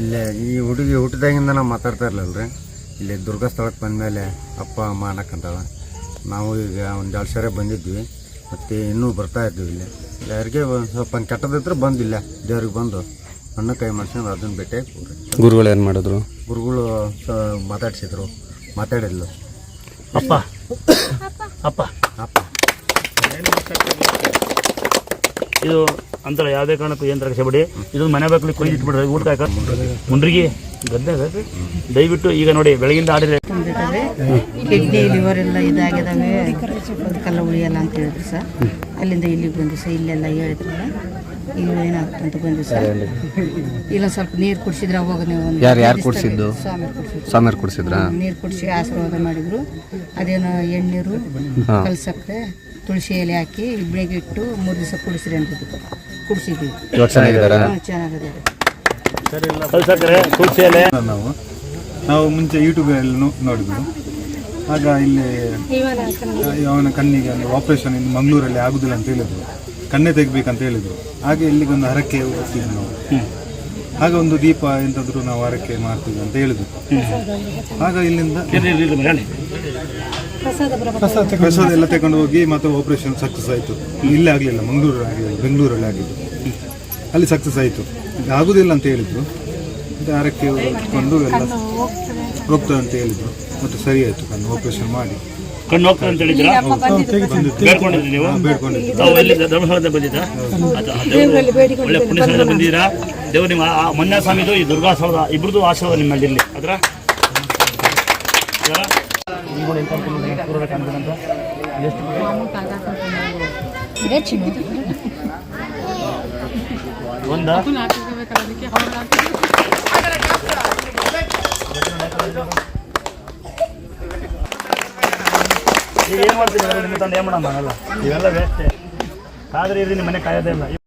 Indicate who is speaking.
Speaker 1: ಇಲ್ಲೇ ಈ ಹುಡುಗಿ ಹುಟ್ಟಿದಾಗಿಂದ ನಾವು ಮಾತಾಡ್ತಾ ರೀ ಇಲ್ಲಿ ದುರ್ಗ ಸ್ಥಳಕ್ಕೆ ಬಂದಮೇಲೆ ಅಪ್ಪ ಅಮ್ಮ ಅನ್ನಕ್ಕಂತಾಳೆ ನಾವು ಈಗ ಒಂದು ಎರಡು ಸರಿ ಬಂದಿದ್ವಿ. ಮತ್ತು ಇನ್ನೂ ಬರ್ತಾ ಇದ್ವಿ ಇಲ್ಲಿ. ಯಾರಿಗೆ ಸ್ವಲ್ಪ ಕೆಟ್ಟದಿದ್ರೆ ಬಂದಿಲ್ಲ ದೇವ್ರಿಗೆ ಬಂದು ಹಣ್ಣು ಕೈ ಮಾಡ್ಸ್ಕೊಂಡು ಅದನ್ನು ಭೇಟಿ
Speaker 2: ಗುರುಗಳು ಏನು ಮಾಡಿದ್ರು?
Speaker 1: ಗುರುಗಳು ಮಾತಾಡಿಸಿದ್ರು. ಮಾತಾಡಿದ್ಲು.
Speaker 3: ಮಾತಾಡಿದ್ಲು ಅಪ್ಪ. ಅಪ್ಪ.
Speaker 1: ಅಪ್ಪ
Speaker 3: ಇದು ಅಂತರ ಯಾವುದೇ ಕಾರಣಕ್ಕೂ ಏನು ರಕ್ಷೆಬೇಡಿ ಇದೊಂದು ಮನೆ ಬಾಗಿಲು ಕೊಯ್ದು ಇಟ್ಬಿಡ್ರಿ ಊಟ ಹಾಕ ಮುಂಡ್ರಿಗೆ ಗದ್ದೆ ದಯವಿಟ್ಟು ಈಗ ನೋಡಿ ಬೆಳಗಿಂದ ಆಡಿದ್ರೆ
Speaker 4: ಕಿಡ್ನಿ ಲಿವರ್ ಎಲ್ಲ ಇದಾಗಿದ್ದಾವೆ ಕಲ್ಲ ಉಳಿಯಲ್ಲ ಅಂತ ಹೇಳಿದ್ರು ಸರ್. ಅಲ್ಲಿಂದ ಇಲ್ಲಿಗೆ ಬಂದು ಸರ್ ಇಲ್ಲೆಲ್ಲ ಹೇಳಿದ್ರಲ್ಲ ಈಗ ಏನಾಗುತ್ತೆ ಅಂತ ಬಂದು ಸರ್. ಇಲ್ಲ ಸ್ವಲ್ಪ ನೀರು ಕುಡಿಸಿದ್ರೆ ಅವಾಗ ನೀವು
Speaker 2: ಯಾರು ಯಾರು ಕುಡಿಸಿದ್ದು?
Speaker 4: ಸಾಮೀರ್ ಕುಡಿಸಿದ್ರು? ನೀರು ಕುಡಿಸಿ ಆಶೀರ್ವಾದ ಮಾಡಿದ್ರು. ಅದೇನೋ ಎಣ್ಣೀರು ಕಲ್ಸಕ್ಕೆ ತುಳಸಿ ಎಲೆ ಹಾಕಿ ಇಬ್ಬಳಿಗೆ ಇಟ್ಟು ಮೂರು ದಿವಸ ಕುಡಿಸ್ರಿ ಅಂತಿದ್ದು ಕುಡಿಸಿದ್ವಿ
Speaker 2: ಇವಾಗ ಚೆನ್ನಾಗಿದ್ದಾರಾ?
Speaker 5: ನಾವು ನಾವು ಮುಂಚೆ ಯೂಟ್ಯೂಬಲ್ಲಿ ನೋಡಿದ್ವಿ. ಆಗ ಇಲ್ಲಿ ಅವನ ಕಣ್ಣಿಗೆ ಅಲ್ಲಿ ಆಪರೇಷನ್ ಇನ್ನು ಮಂಗಳೂರಲ್ಲಿ ಆಗುದಿಲ್ಲ ಅಂತ ಹೇಳಿದ್ರು. ಕಣ್ಣೆ ತೆಗಿಬೇಕಂತ ಹೇಳಿದ್ರು. ಹಾಗೆ ಇಲ್ಲಿಗೆ ಒಂದು ಹರಕೆ ಹೋಗ್ತೀವಿ ನಾವು. ಆಗ ಒಂದು ದೀಪ ಎಂತಾದ್ರೂ ನಾವು ಹರಕೆ ಮಾಡ್ತೀವಿ ಅಂತ ಹೇಳಿದ್ರು. ಆಗ ಇಲ್ಲಿಂದ ಪ್ರಸಾದ ಎಲ್ಲ ತಗೊಂಡು ಹೋಗಿ ಮತ್ತೆ ಆಪರೇಷನ್ ಸಕ್ಸಸ್ ಆಯಿತು. ಇಲ್ಲೇ ಆಗಲಿಲ್ಲ ಮಂಗಳೂರು ಆಗಲಿಲ್ಲ ಬೆಂಗಳೂರಲ್ಲಿ ಆಗಿದ್ದು. ಅಲ್ಲಿ ಸಕ್ಸಸ್ ಆಯಿತು. ಆಗುದಿಲ್ಲ ಅಂತ ಹೇಳಿದ್ರು. ಆರಕ್ಕೆ ಇಟ್ಕೊಂಡು ಎಲ್ಲ ಹೋಗ್ತದೆ. ಅಂತ ಹೇಳಿದ್ರು. ಮತ್ತೆ ಸರಿ ಆಯಿತು ಕಣ್ಣು ಆಪರೇಷನ್ ಮಾಡಿ.
Speaker 3: ಕಣ್ಣು ಹೋಗ್ತದೆ ಅಂತ ಹೇಳಿದ್ರ ಬೇಡ್ಕೊಂಡಿದ್ರಿ ನೀವು? ತಾವು ಎಲ್ಲಿ ಧರ್ಮಸ್ಥಳದಿಂದ ಬಂದಿದ್ದ ಒಳ್ಳೆ ಪುಣ್ಯ ಸ್ಥಳದಿಂದ ಬಂದಿದ್ದೀರಾ? ದೇವರು ನಿಮ್ಮ ಆ ಮನ್ಯ ಸ್ವಾಮಿದು ಈ ದುರ್ಗಾ ಇಬ್ಬರದು ಇಬ್ರದ್ದು ಆಶೀರ್ವಾದ ನಿಮ್ಮಲ್ಲಿ ಇರಲಿ ಅದರ? ಒಂದ? ಈಗ ಏನು ಮಾಡ್ತೀವಿ ನಿಮ್ಮ ತಂದೆ ಏನು ಮಾಡಮ್ಮ? ಅಲ್ಲ ಇವೆಲ್ಲ ವೇಸ್ಟೇ ಆದ್ರೆ ಇರ್ರಿ ನಿಮ್ಮ ಮನೆ ಕಾಯೋದೇ ಇಲ್ಲ.